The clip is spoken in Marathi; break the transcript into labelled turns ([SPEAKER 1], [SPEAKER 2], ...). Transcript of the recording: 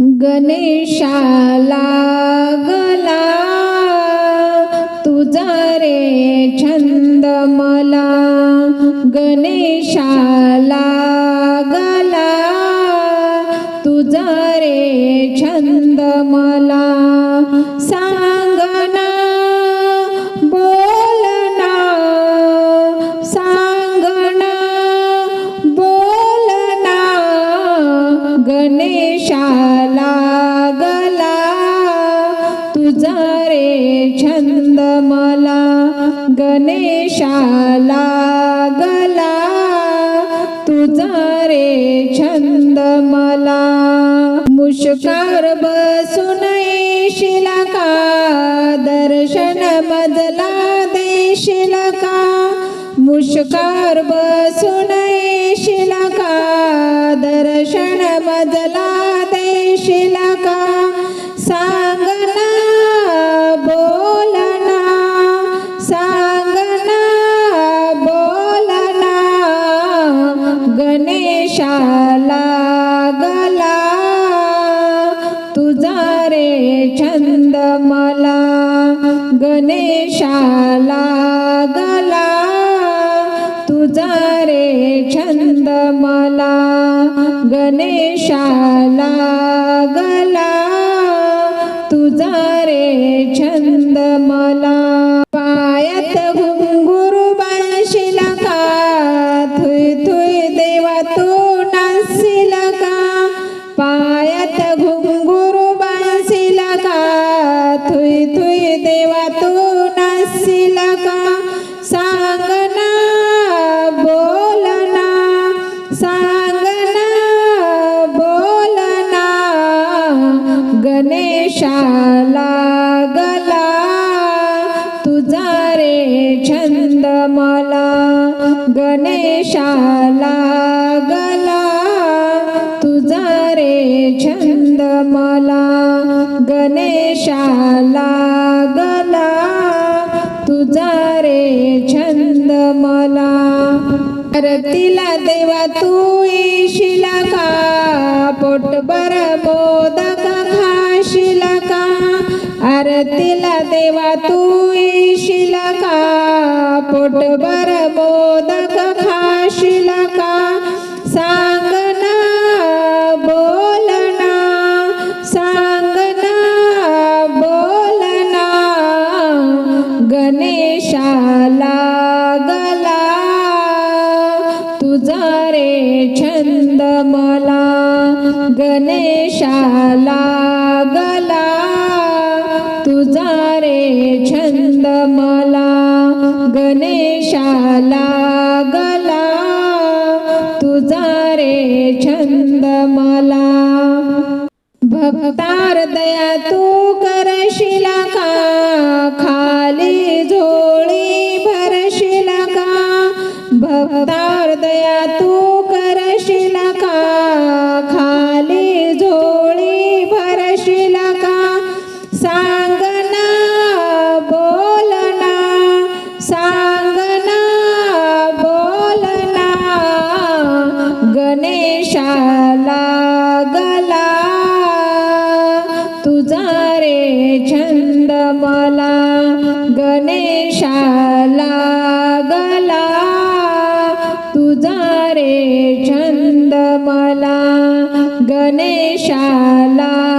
[SPEAKER 1] गणेशाला गला तुझा रे छंद मला. गणेशाला गला तुझा रे छंद मला. तुझा रे छंद मला गणेशाला गला. तुझा रे छंद मला मुष्कार बसून येशील का? दर्शन मजला देशील का? मुष्कार बसून गणेशाला गला? तुझा रे छंद मला गणेशाला गला. तुझा रे छंद मला गणेशाला गला. तुझा रे छंद देवा तू नसील का सांगना बोलना सांगना बोलना गणेशाला गला तुझा रे छंद मला. गणेशाला गला तुझा रे छंद मला. गणेशाला आरतीला देवा तू येशील का? पोटभर मोदक खाशील का? आरतीला देवा तू येशील का? पोटभर मोदक खा गणेशाला गला तुझा रे छंद मला. गणेशाला गला तुझा रे छंद मला. भक्तार दया तू करशील का खाली झोळी भरशील का भक्तार दया तू तुझा रे छंद मला गणेशाला गला. तुझा रे छंद मला गणेशाला